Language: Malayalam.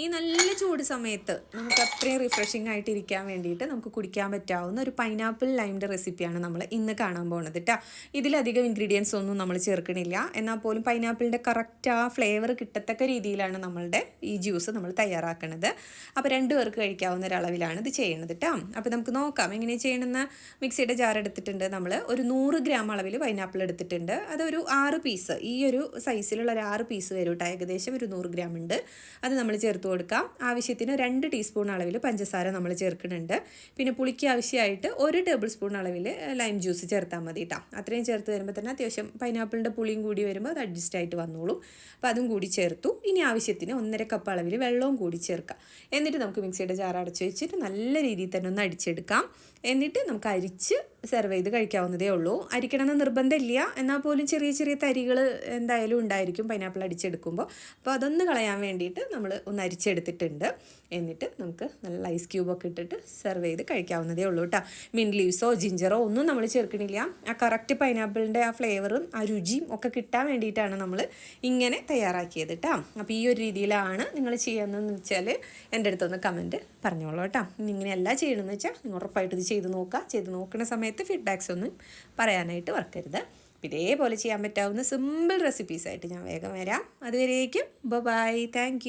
ഈ നല്ല ചൂട് സമയത്ത് നമുക്ക് അത്രയും റിഫ്രഷിംഗ് ആയിട്ട് ഇരിക്കാൻ വേണ്ടിയിട്ട് നമുക്ക് കുടിക്കാൻ പറ്റാവുന്ന ഒരു പൈനാപ്പിൾ ലൈമിന്റെ റെസിപ്പിയാണ് നമ്മൾ ഇന്ന് കാണാൻ പോകുന്നത് കേട്ടോ ഇതിലധികം ഇൻഗ്രീഡിയൻസ് ഒന്നും നമ്മൾ ചേർക്കണില്ല. എന്നാൽ പോലും പൈനാപ്പിളിന്റെ കറക്റ്റ് ആ ഫ്ലേവർ കിട്ടത്തക്ക രീതിയിലാണ് നമ്മളുടെ ഈ ജ്യൂസ് നമ്മൾ തയ്യാറാക്കുന്നത് അപ്പോൾ രണ്ട് പേർക്ക് കഴിക്കാവുന്ന ഒരളവിലാണ് ഇത് ചെയ്യുന്നത് കേട്ടോ അപ്പോൾ നമുക്ക് നോക്കാം എങ്ങനെ ചെയ്യണമെന്ന് മിക്സിയുടെ ജാർ എടുത്തിട്ടുണ്ട് നമ്മൾ ഒരു നൂറ് ഗ്രാം അളവിൽ പൈനാപ്പിൾ എടുത്തിട്ടുണ്ട്. അതൊരു ആറ് പീസ് ഈ ഒരു സൈസിലുള്ള ഒരു ആറ് പീസ് വരും കേട്ടോ ഏകദേശം ഒരു നൂറ് ഗ്രാം ഉണ്ട്. അത് നമ്മൾ ചേർത്ത് കൊടുക്കാം. ആവശ്യത്തിന് രണ്ട് ടീസ്പൂൺ അളവിൽ പഞ്ചസാര നമ്മൾ ചേർക്കുന്നുണ്ട്. പിന്നെ പുളിക്ക് ആവശ്യമായിട്ട് ഒരു ടേബിൾ സ്പൂൺ അളവിൽ ലൈം ജ്യൂസ് ചേർത്താൽ മതി കേട്ടോ അത്രയും ചേർത്ത് വരുമ്പോൾ തന്നെ അത്യാവശ്യം പൈനാപ്പിളിന്റെ പുളിയും കൂടി വരുമ്പോൾ അത് അഡ്ജസ്റ്റ് ആയിട്ട് വന്നോളും. അപ്പോൾ അതും കൂടി ചേർത്തു. ഇനി ആവശ്യത്തിന് ഒന്നര കപ്പ് അളവിൽ വെള്ളവും കൂടി ചേർക്കാം. എന്നിട്ട് നമുക്ക് മിക്സിയുടെ ജാർ അടച്ചു വെച്ചിട്ട് നല്ല രീതിയിൽ തന്നെ ഒന്ന് അടിച്ചെടുക്കാം. എന്നിട്ട് നമുക്ക് അരിച്ച് സെർവ് ചെയ്ത് കഴിക്കാവുന്നതേ ഉള്ളൂ. അരിക്കണമെന്ന് നിർബന്ധമില്ല. എന്നാൽ പോലും ചെറിയ ചെറിയ തരികൾ എന്തായാലും ഉണ്ടായിരിക്കും പൈനാപ്പിൾ അടിച്ചെടുക്കുമ്പോൾ. അപ്പോൾ അതൊന്ന് കളയാൻ വേണ്ടിയിട്ട് നമ്മൾ ഒന്ന് അരിച്ചെടുത്തിട്ടുണ്ട്. എന്നിട്ട് നമുക്ക് നല്ല ഐസ് ക്യൂബൊക്കെ ഇട്ടിട്ട് സെർവ് ചെയ്ത് കഴിക്കാവുന്നതേ ഉള്ളൂ കേട്ടോ മിൻ ലീവ്സോ ജിഞ്ചറോ ഒന്നും നമ്മൾ ചേർക്കണില്ല. ആ കറക്റ്റ് പൈനാപ്പിളിന്റെ ആ ഫ്ലേവറും ആ രുചിയും ഒക്കെ കിട്ടാൻ വേണ്ടിയിട്ടാണ് നമ്മൾ ഇങ്ങനെ തയ്യാറാക്കിയത് കേട്ടോ അപ്പോൾ ഈ ഒരു രീതിയിലാണ് നിങ്ങൾ ചെയ്യുന്നതെന്ന് വെച്ചാൽ എന്റെ അടുത്തൊന്ന് കമന്റ് പറഞ്ഞോളൂ കേട്ടോ ഇങ്ങനെയല്ല ചെയ്യണമെന്ന് വെച്ചാൽ ഉറപ്പായിട്ട് ഇത് ചെയ്ത് നോക്കുക. ചെയ്ത് നോക്കുന്ന സമയത്ത് ഫീഡ്ബാക്സ് ഒന്നും പറയാനായിട്ട് മറക്കരുത്. ഇതേപോലെ ചെയ്യാൻ പറ്റാവുന്ന സിമ്പിൾ റെസിപ്പീസായിട്ട് ഞാൻ വേഗം വരാം. അതുവരേക്കും ബൈ താങ്ക്